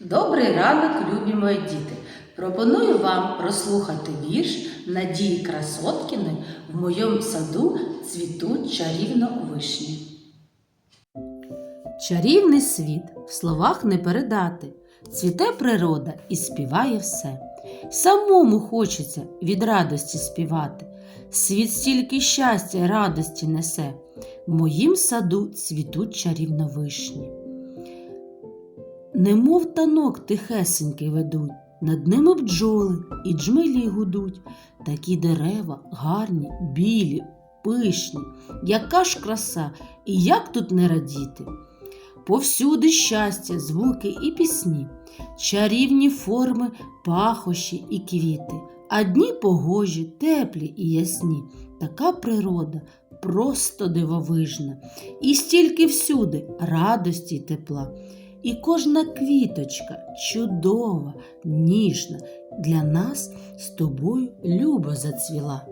Добрий ранок, любі мої діти! Пропоную вам прослухати вірш Надії Красоткіної в моєму саду цвітуть чарівно вишні. Чарівний світ в словах не передати. Цвіте природа і співає все. Самому хочеться від радості співати. Світ стільки щастя й радості несе. В моїм саду цвітуть чарівно вишні. Немов танок тихесенький ведуть, над ними бджоли і джмелі гудуть. Такі дерева гарні, білі, пишні, яка ж краса, і як тут не радіти. Повсюди щастя, звуки і пісні, чарівні форми, пахощі і квіти, а дні погожі, теплі і ясні. Така природа просто дивовижна, і стільки всюди радості й тепла. І кожна квіточка чудова, ніжна, для нас з тобою любо зацвіла.